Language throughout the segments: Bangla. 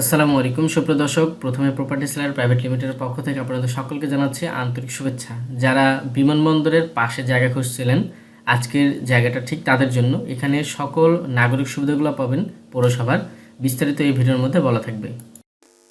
আসসালামু আলাইকুম। সুপ্রদর্শক প্রথমে প্রপার্টি সেলার প্রাইভেট লিমিটেডের পক্ষ থেকে আপনাদের সকলকে জানাচ্ছি আন্তরিক শুভেচ্ছা। যারা বিমানবন্দরের পাশে জায়গা খুঁজছিলেন, আজকের জায়গাটা ঠিক তাদের জন্য। এখানে সকল নাগরিক সুবিধাগুলো পাবেন পৌরসভার। বিস্তারিত এই ভিডিওর মধ্যে বলা থাকবে।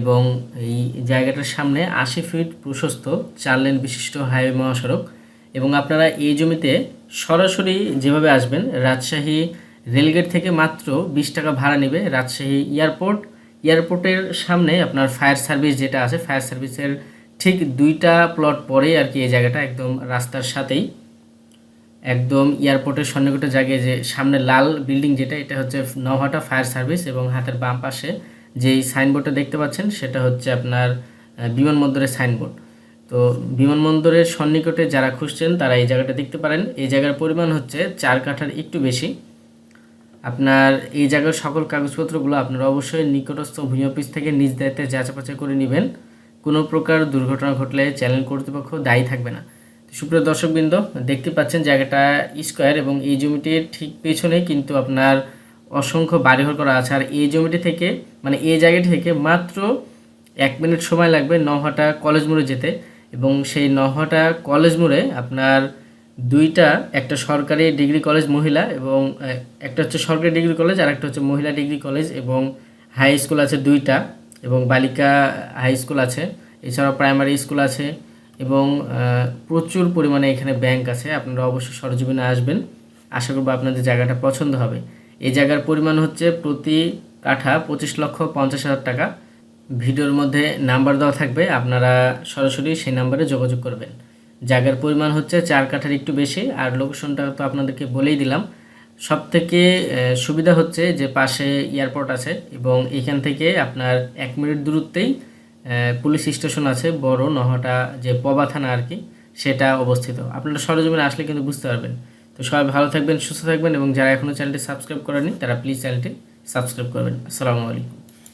এবং এই জায়গাটার সামনে আশি ফিট প্রশস্ত চার লেন বিশিষ্ট হাইওয়ে মহাসড়ক। এবং আপনারা এই জমিতে সরাসরি যেভাবে আসবেন, রাজশাহী রেলগেট থেকে মাত্র বিশ টাকা ভাড়া নেবে রাজশাহী এয়ারপোর্ট। এয়ারপোর্টের সামনে আপনার ফায়ার সার্ভিস যেটা আছে, ফায়ার সার্ভিসের ঠিক দুইটা প্লট পরেই আর কি এই জায়গাটা একদম রাস্তার সাথেই। একদম এয়ারপোর্টের সন্নিকটে জায়গায় যে সামনে লাল বিল্ডিং যেটা, এটা হচ্ছে নওহাটা ফায়ার সার্ভিস এবং হাতের বাম পাশে যেই সাইনবোর্ডটা দেখতে পাচ্ছেন, সেটা হচ্ছে আপনার বিমানবন্দরের সাইনবোর্ড তো বিমানবন্দরের সন্নিকটে যারা খুঁজছেন, তারা এই জায়গাটা দেখতে পারেন। এই জায়গার পরিমাণ হচ্ছে চার কাঠার একটু বেশি। আপনার এই জায়গার সকল কাগজপত্রগুলো আপনারা অবশ্যই নিকটস্থ ভূমি অফিস থেকে নিজ দায়িত্বে যাচাপাচা করে নেবেন। কোনো প্রকার দুর্ঘটনা ঘটলে চ্যানেল কর্তৃপক্ষ দায়ী থাকবে না। সুপ্রিয় দর্শকবৃন্দ, দেখতে পাচ্ছেন জায়গাটা স্কোয়ার এবং এই জমিটির ঠিক পেছনেই কিন্তু আপনার অসংখ্য বাড়িঘর করা আছে। আর এই জমিটি থেকে মানে এই জায়গাটি থেকে মাত্র এক মিনিট সময় লাগবে নহাটা কলেজ মোড়ে যেতে। এবং সেই নহাটা কলেজ মোড়ে আপনার দুইটা, একটা সরকারি ডিগ্রি কলেজ মহিলা এবং একটা হচ্ছে সরকারি ডিগ্রি কলেজ আর একটা হচ্ছে মহিলা ডিগ্রি কলেজ এবং হাই স্কুল আছে দুইটা এবং বালিকা হাই স্কুল আছে। এছাড়াও প্রাইমারি স্কুল আছে এবং প্রচুর পরিমাণে এখানে ব্যাংক আছে। আপনারা অবশ্যই সরজমিনে আসবেন। আশা করব আপনাদের জায়গাটা পছন্দ হবে। এই জায়গার পরিমাণ হচ্ছে প্রতি কাঠা পঁচিশ লক্ষ পঞ্চাশ হাজার টাকা। ভিডিওর মধ্যে নাম্বার দেওয়া থাকবে, আপনারা সরাসরি সেই নাম্বারে যোগাযোগ করবেন। জায়গার পরিমাণ হচ্ছে চার কাঠার একটু বেশি, আর লোকেশনটা তো আপনাদেরকে বলেই দিলাম। সব থেকে সুবিধা হচ্ছে যে পাশে এয়ারপোর্ট আছে, এবং এখান থেকে আপনার এক মিনিট দূরত্বেই পুলিশ স্টেশন আছে, বড় নহটা যে পবা থানা আর কি, সেটা অবস্থিত। আপনারা সরজমিনে আসলে কিন্তু বুঝতে পারবেন। তো সবাই ভালো থাকবেন, সুস্থ থাকবেন এবং যারা এখনও চ্যানেলটি সাবস্ক্রাইব করেনি তারা প্লিজ চ্যানেলটি সাবস্ক্রাইব করবেন। আসসালামু আলাইকুম।